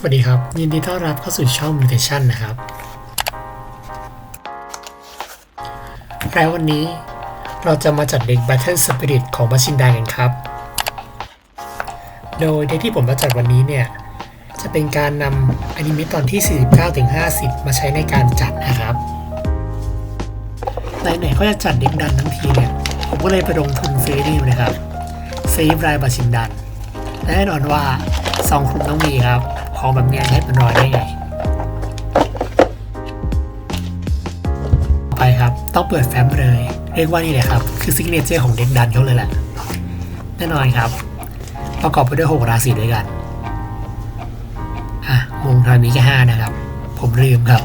สวัสดีครับ ยินดีต้อนรับเข้าสู่ช่อง Mutation นะครับแล้ววันนี้เราจะมาจัดเด็ก Battle Spirit ของบัชินไดกันครับ โดยเด็กที่ผมมาจัดวันนี้เนี่ย จะเป็นการนำอนิเมะตอนที่ 49-50 มาใช้ในการจัดนะครับไหนๆก็จะจัดเด็กดันทั้งทีเนี่ยผมก็เลยไปลงทุนซื้อนี่มนะครับซีฟรายบาชินดันและแน่นอนว่าซองคลุมต้องมีครับ ขอแบบเนี้ยให้เป็นรอยได้ไงต่อไปครับ ต้องเปิดแฟ้มเลย เรียกว่านี่เลยครับ คือซิกเนเจอร์ของเด็กดันเขาเลยแหละ แน่นอนครับ ประกอบไปด้วย 6 ราศีด้วยกัน อะวงทอยมีแค่ห้านะครับ ผมลืมครับ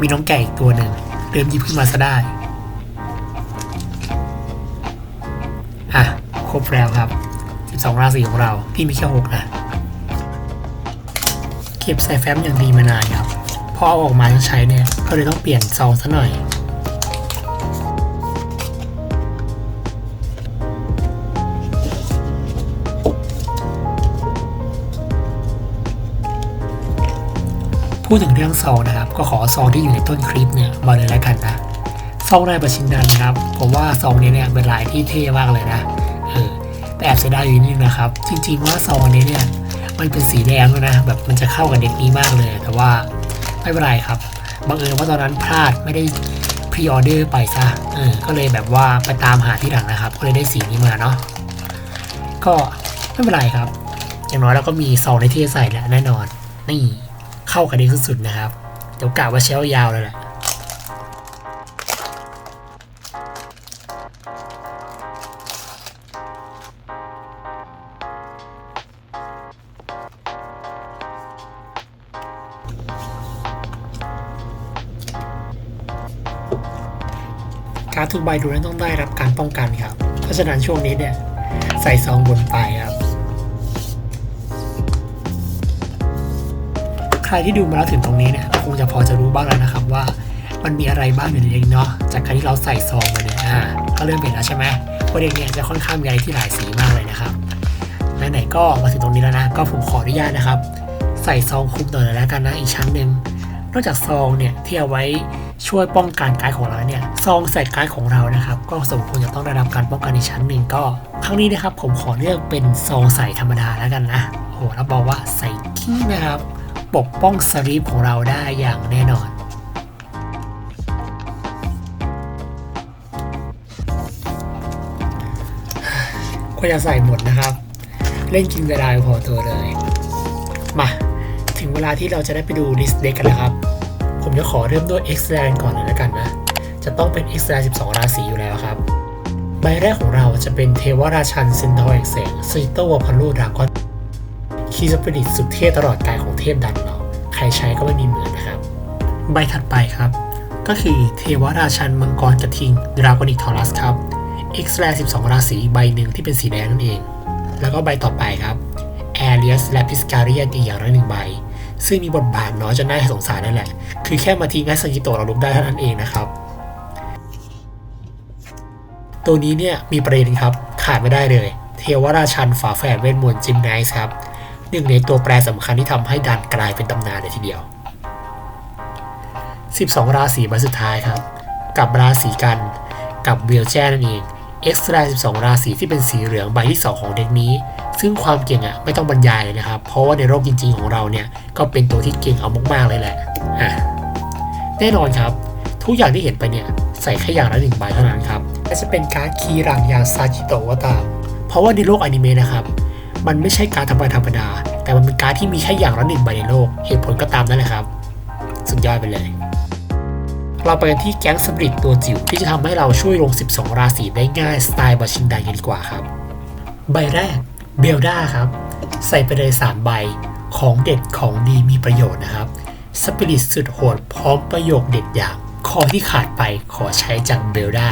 มีน้องแก่อีกตัวหนึ่งลืมหยิบขึ้นมาซะได้ อะ ครบแล้วครับ 12 ราศีของเรา พี่มีแค่6นะ เก็บใส่แฟ้มอย่างดีมานานครับ พอเอาออกมาใช้เนี่ยก็เลยต้องเปลี่ยนซองซะหน่อย พูดถึงเรื่องซองนะครับ ก็ขอซองที่อยู่ในต้นคลิปเนี่ยมาเลยแล้วกันนะซองลายประชินดันนะครับผมว่าซองนี้เนี่ยเป็นลายที่เท่มากเลยนะเออแต่แอบเสียดายอยู่นิดนึงนะครับ จริงๆว่าซองนี้เนี่ย มันเป็นสีแดงด้วยนะ แบบมันจะเข้ากับเด็กนี้มากเลย แต่ว่าไม่เป็นไรครับ บังเอิญว่าตอนนั้นพลาดไม่ได้พรีออเดอร์ไปซะเออก็เลยแบบว่าไปตามหาที่หลังนะครับ ก็เลยได้สีนี้มาเนาะ ก็ไม่เป็นไรครับ อย่างน้อยเราก็มีซองในที่ใส่แล้วแน่นอน นี่เข้ากับเด็กสุดๆนะครับ เดี๋ยวกะว่าเชลยาวเลยแหละ รดทุกใบดูนั้นต้องได้รับการป้องกันครับ เพราะฉะนั้นช่วงนี้เนี่ยใส่ซองบนไปครับ ใครที่ดูมาแล้วถึงตรงนี้เนี่ยคงจะพอจะรู้บ้างแล้วนะครับว่ามันมีอะไรบ้างอยู่ในเด็กเนาะจากการที่เราใส่ซองมาเนี่ยอ่าก็เริ่มเห็นแล้วใช่ไหมว่าเด็กเนี่ยจะค่อนข้างมีอะไรที่หลายสีมากเลยนะครับไหนๆก็มาถึงตรงนี้แล้วนะ ก็ผมขออนุญาตนะครับ ใส่ซองคุมหน่อยแล้วกันนะอีกชั้นหนึ่ง นอกจากซองเนี่ยที่เอาไว้ช่วยป้องกันการของเราเนี่ยซองใส่การของเรานะครับ ก็สมควรจะต้องได้รับการป้องกันอีกชั้นหนึ่งก็ ครั้งนี้นะครับผมขอเลือกเป็นซองใส่ธรรมดาแล้วกันนะโอ้โหรับรองว่าใส่ขี้นะครับ ปกป้องสลีปของเราได้อย่างแน่นอนก็จะใส่หมดนะครับ เล่นกินเวลาพอตัวเลย มา ถึงเวลาที่เราจะได้ไปดูลิสต์เด็กกันแล้วครับ ผมจะขอเริ่มด้วย X แ a นก่อนเลยแล้วกันนะ จะต้องเป็น X แ a 12 ราศีอยู่แล้วครับ ใบแรกของเราจะเป็นเทวราชันเซนทอร์เอกเซงซีโตวพัลโลดากอนคีสปิริตสุดเท่ตลอดกายของเทพดันเราใครใช้ก็ไม่มีเหมือนนะครับ ใบถัดไปครับ ก็คือเทวราชันมังกรกระทิงดรา g อนิกทอรัสครับ X แ a 12 ราศีใบหนึ่งที่เป็นสีแดงนั่นเอง แล้วก็ใบต่อไปครับแอเรียสและพิสการียนอีกอย่างละหนึ่งใบ ซึ่งมีบทบาทน้อยจนน่าสงสารนั่นแหละ คือแค่มาทิ้งให้สกิโตะเราลุกได้เท่านั้นเองนะครับ ตัวนี้เนี่ยมีประเด็นครับขาดไม่ได้เลย เทวราชันฝาแฝดเวทมนต์จิมไนส์ครับหนึ่งในตัวแปรสำคัญที่ทำให้ดันกลายเป็นตำนานเลยทีเดียว 12 ราศีใบสุดท้ายครับ กับราศีกันกับเวลแจนั่นเองเอ็กซ์ตร้า12 ราศีที่เป็นสีเหลืองใบที่ 2 ของเด็กนี้ ซึ่งความเก่งอะไม่ต้องบรรยายเลยนะครับ เพราะว่าในโลกจริง ๆ ของเราเนี่ยก็เป็นตัวที่เก่งเอามากๆเลยแหละอะแน่นอนครับ ทุกอย่างที่เห็นไปเนี่ยใส่แค่อย่างละหนึ่งใบเท่านั้นครับและจะเป็นการ์ดคีย์หลังอย่างซาจิโตะก็ตามเพราะว่าในโลกอนิเมะนะครับมันไม่ใช่การ์ดธรรมดาธรรมดา แต่มันเป็นการ์ดที่มีแค่อย่างละหนึ่งใบในโลก เหตุผลก็ตามนั่นแหละครับ สุดยอดไปเลย เราไปกันที่แก๊งสปริตตัวจิ๋วที่จะทำให้เราช่วยลง 12 ราศีได้ง่ายสไตล์บาชินไดกันดีกว่าครับ ใบแรก เบลดาครับ ใส่ไปเลย3ใบของเด็ดของดีมีประโยชน์นะครับสปิริตสุดโหดพร้อมประโยคเด็ดอย่างคอที่ขาดไปขอใช้จากเบลดา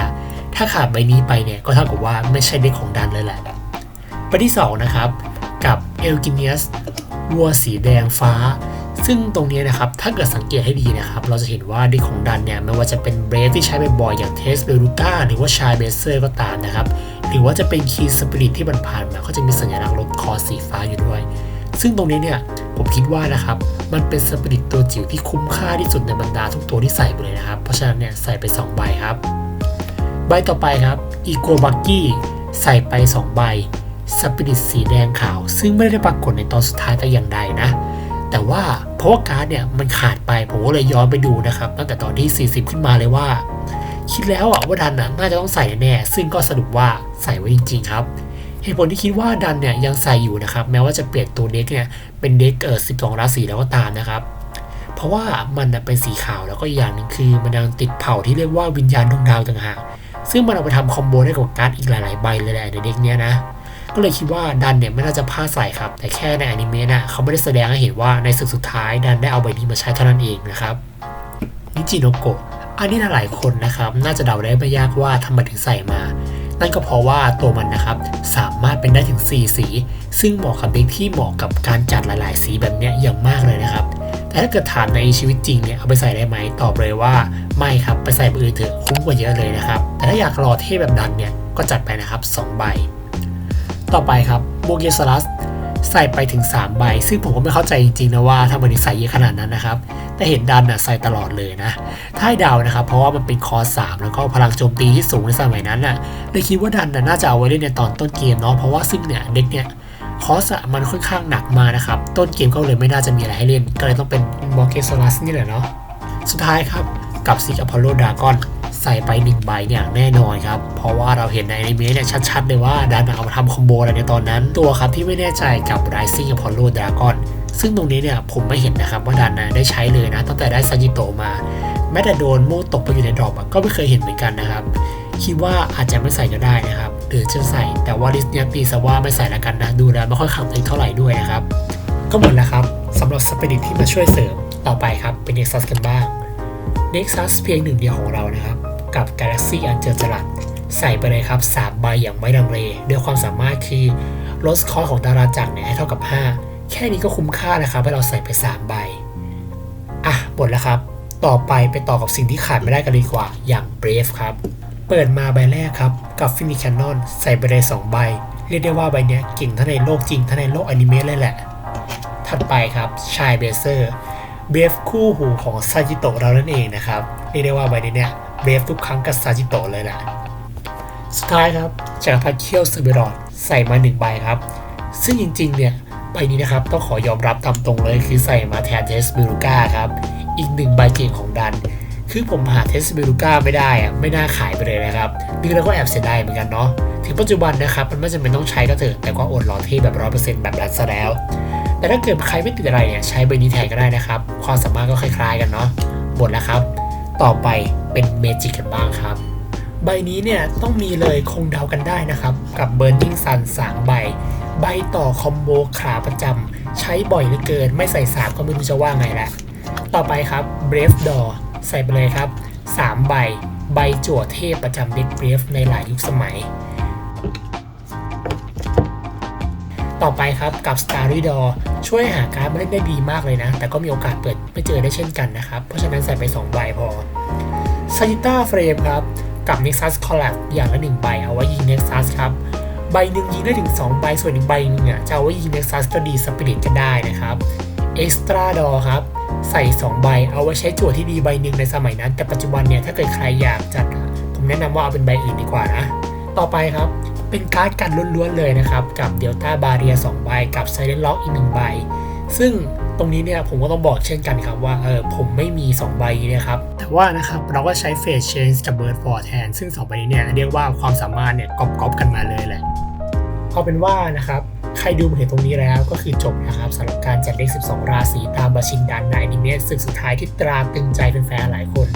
ถ้าขาดใบนี้ไปเนี่ยก็เท่ากับว่าไม่ใช่เด็กของดันเลยแหละใบที่ 2 นะครับ กับเอลกิเนียสวัวสีแดงฟ้า ซึ่งตรงนี้นะครับ ถ้าเกิดสังเกตให้ดีนะครับ เราจะเห็นว่าเด็กของดันเนี่ยไม่ว่าจะเป็นเบรฟที่ใช้บ่อยๆอย่างเทสเบลูก้าหรือว่าชายเบเซอร์ก็ตามนะครับ หรือว่าจะเป็นคีย์สปิริตที่มันผ่านมาก็จะมีสัญลักษณ์รถคอสีฟ้าอยู่ด้วย ซึ่งตรงนี้เนี่ยผมคิดว่านะครับ มันเป็นสปิริตตัวจิ๋วที่คุ้มค่าที่สุดในบรรดาทุกตัวที่ใส่ไปเลยนะครับ เพราะฉะนั้นเนี่ยใส่ไป 2 ใบครับ ใบต่อไปครับอีโกบักกี้ใส่ไป 2 ใบสปิริตสีแดงขาว ซึ่งไม่ได้ปรากฏในตอนสุดท้ายแต่อย่างใดนะ แต่ว่าเพราะว่าการ์ดเนี่ยมันขาดไปผมก็เลยย้อนไปดูนะครับ ตั้งแต่ตอนที่ 40 ขึ้นมาเลยว่า คิดแล้วอะว่าดันน่ะน่าจะต้องใส่แน่ ซึ่งก็สรุปว่าใส่ไว้จริง ๆ ครับ เหตุผลที่คิดว่าดันเนี่ยยังใส่อยู่นะครับ แม้ว่าจะเปลี่ยนตัวเด็กเนี่ยเป็นเด็กเออ12ราศีแล้วก็ตามนะครับ เพราะว่ามันเป็นสีขาวแล้วก็อย่างหนึ่งคือมันยังติดเผ่าที่เรียกว่าวิญญาณดวงดาวต่างหากซึ่งมันเอาไปทำคอมโบได้กับการ์ดอีกหลาย ๆ ใบเลยแหละในเด็กเนี้ยนะก็เลยคิดว่าดันเนี่ยไม่น่าจะพลาดใส่ครับ แต่แค่ในอนิเมะน่ะเขาไม่ได้แสดงให้เห็นว่าในศึกสุดท้ายดันได้เอาใบนี้มาใช้เท่านั้นเองนะครับนิจิโนโกะ อันนี้หลายคนนะครับน่าจะเดาได้ไม่ยากว่าทำไมถึงใส่มา นั่นก็เพราะว่าตัวมันนะครับสามารถเป็นได้ถึง 4 สี ซึ่งเหมาะกับเด็กที่เหมาะกับการจัดหลาย ๆ สีแบบเนี้ยอย่างมากเลยนะครับ แต่ถ้าเกิดถามในชีวิตจริงเนี่ยเอาไปใส่ได้ไหมตอบเลยว่าไม่ครับไปใส่ใบอื่นเถอะคุ้มกว่าเยอะเลยนะครับ แต่ถ้าอยากรอเท่แบบดันเนี่ยก็จัดไปนะครับ 2 ใบ ต่อไปครับโบเกสลัสใส่ไปถึง 3 ใบ ซึ่งผมก็ไม่เข้าใจจริงๆนะว่าทำไมถึงใส่เยอะขนาดนั้นนะครับ แต่เห็นดันน่ะใส่ตลอดเลยนะ ถ้าให้เดานะครับ เพราะว่ามันเป็นคอร์สแล้วก็พลังโจมตีที่สูงในสมัยนั้นน่ะเลยคิดว่าดันน่ะน่าจะเอาไว้เล่นในตอนต้นเกมเนาะเพราะว่าซึ่งเนี่ยเด็กเนี่ยคอสอะมันค่อนข้างหนักมากนะครับ ต้นเกมก็เลยไม่น่าจะมีอะไรให้เล่น ก็เลยต้องเป็นโบเกสลัสนี่แหละเนาะสุดท้ายครับกับซิกอพอลโลดากอนใส่ไปหนึ่งใบเนี่ยแน่นอนครับ เพราะว่าเราเห็นในอนิเมะเนี่ยชัดๆเลยว่าดันเอามาทำคอมโบอะไรในตอนนั้น ตัวครับที่ไม่แน่ใจกับ Rising Apollo Dragon ซึ่งตรงนี้เนี่ยผมไม่เห็นนะครับว่าดันนะได้ใช้เลยนะ ตั้งแต่ได้ซาจิโตมา แม้แต่โดนโม่ตกไปอยู่ในดรอปก็ไม่เคยเห็นเหมือนกันนะครับ คิดว่าอาจจะไม่ใส่ก็ได้นะครับหรือจะใส่แต่ว่าลิสเนี้ยตีซะว่าไม่ใส่ละกันนะดูแล้วไม่ค่อยขับเลยเท่าไหร่ด้วยนะครับ ก็หมดแล้วครับสำหรับสปิริตที่มาช่วยเสริมต่อไปครับเป็น Nexus กันบ้าง Nexus เพียงหนึ่งเดียวของเรานะครับ กับ Galaxy อันเจอจรัสใส่ไปเลยครับ 3 ใบอย่างไม่ดังเลด้วยความสามารถคือลดคอร์ของดาราจักรเนี่ยให้เท่ากับ 5 แค่นี้ก็คุ้มค่านะครับให้เราใส่ไป 3 ใบ อะหมดแล้วครับ ต่อไปไปต่อกับสิ่งที่ขาดไม่ได้กันดีกว่า อย่าง Brave ครับ เปิดมาใบแรกครับ กับฟินิแคนนอนใส่ไปเลย2ใบ เรียกได้ว่าใบเนี้ยเก่งทั้งในโลกจริงทั้งในโลกอนิเมะเลยแหละ ถัดไปครับชายเบเซอร์เบฟคู่หูของซาจิโตะเรานั่นเองนะครับ เรียกได้ว่าใบนี้เนี่ยเบฟทุกครั้งกับซาจิโตะเลยแหละสุดท้ายครับจากรพัดเคียวเซเบรอนใส่มาหนึ่งใบครับ ซึ่งจริงๆเนี่ย ใบนี้นะครับต้องขอยอมรับตามตรงเลยคือใส่มาแทนเทสบิลูก้าครับ อีกหนึ่งใบเก่งของดัน คือผมหาเทสบิลูก้าไม่ได้อะไม่น่าขายไปเลยนะครับนี่เราก็แอบเสียดายเหมือนกันเนาะถึงปัจจุบันนะครับมันไม่จำเป็นต้องใช้ก็เถอะแต่ก็อดรอเท่แบบร้อยเปอร์เซ็นต์แบบดันซะแล้ว แต่ถ้าเกิดใครไม่ติดอะไรเนี่ยใช้ใบนี้แทนก็ได้นะครับความสามารถก็คล้าย ๆ กันเนาะหมดแล้วครับ ต่อไปเป็นเมจิกกันบ้างครับใบนี้เนี่ยต้องมีเลยคงเดากันได้นะครับ กับ Burning Sun 3ใบ ใบต่อคอมโบขาประจำใช้บ่อยเหลือเกิน ไม่ใส่สามก็ไม่รู้จะว่าไงละ ต่อไปครับ Brave Door ใส่ไปเลยครับ 3 ใบ ใบจั่วเทพประจำเด็ก Brave ในหลายยุคสมัย ต่อไปครับกับ Starry d o o ช่วยหาการ์ดมาเล่นได้ดีมากเลยนะ แต่ก็มีโอกาสเปิดไม่เจอได้เช่นกันนะครับ เพราะฉะนั้นใส่ไป2ใบพอ s a g i t a Frame ครับกับ Nexus Collab อย่างละ1ใบเอาไว้ยิง Nexus ครับ ใบหนึ่งยิงได้ถึง 2 ใบ ส่วนอีกใบหนึงอะจะเอาไว้ยิงเน็กซัสก็ดีสปิริตก็ได้นะครับเอ็กซ์ตร้าดอครับ ใส่ 2 ใบ เอาไว้ใช้จั่วที่ดีใบหนึ่งในสมัยนั้น แต่ปัจจุบันเนี่ย ถ้าเกิดใครอยากจัด ผมแนะนำว่าเอาเป็นใบอื่นดีกว่านะ ต่อไปครับ เป็นการ์ดกันล้วนๆเลยนะครับ กับ Delta Barrier 2ใบ กับไซเลนล็อกอีก1ใบ ซึ่ง รงนี้เนี่ยผมก็ต้องบอกเช่นกันครับว่าเออผมไม่มี 2 ใบนี้นะครับ แต่ว่านะครับเราก็ใช้ Phase Change กับ Bird for แทน ซึ่ง 2 ใบนี้เนี่ยเรียกว่าความสามารถเนี่ยก๊อปๆกันมาเลยแหละเอาเป็นว่านะครับใครดูมาถึงตรงนี้แล้วก็คือจบนะครับสำหรับการจัดเลข 12 ราศีตามบาชินดันในอนิเมะศึกสุดท้ายที่ตราตรึงใจแฟนๆหลายคน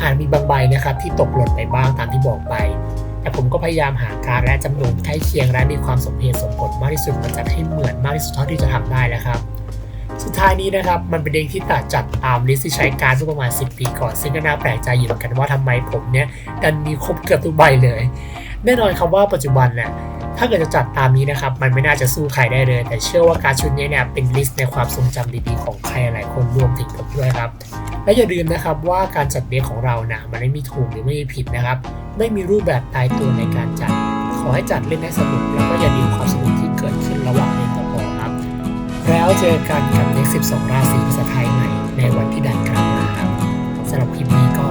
อาจมีบางใบนะครับที่ตกหล่นไปบ้างตามที่บอกไป แต่ผมก็พยายามหาการและจำนวนใกล้เคียงและมีความสมเหตุสมผลมากที่สุดมาจัดให้เหมือนมากที่สุดเท่าที่จะทำได้แล้วครับ สุดท้ายนี้นะครับมันเป็นเด็กที่ตัดจัดตามลิสที่ใช้การเมื่อประมาณ 10 ปีก่อน ซึ่งก็น่าแปลกใจอยู่เหมือนกันว่าทำไมผมเนี่ยดันมีครบเกือบทุกใบเลย แน่นอนครับว่าปัจจุบันเนี่ยถ้าเกิดจะจัดตามนี้นะครับ มันไม่น่าจะสู้ใครได้เลย แต่เชื่อว่าการชุดนี้เนี่ยเป็นลิสต์ในความทรงจำดีๆของใครหลายคนรวมถึงผมด้วยครับ และอย่าลืมนะครับว่าการจัดเด็กของเรานะมันไม่มีถูกหรือไม่มีผิดนะครับ ไม่มีรูปแบบตายตัวในการจัด ขอให้จัดเล่นให้สนุกแล้วก็อย่าลืมความสนุกที่เกิดขึ้นระหว่างเล่นกับ แล้วเจอกันกับ Next 12 ราศีภาษาไทยใหม่ในวันที่ดันกลับมาครับสำหรับคลิปนี้ก็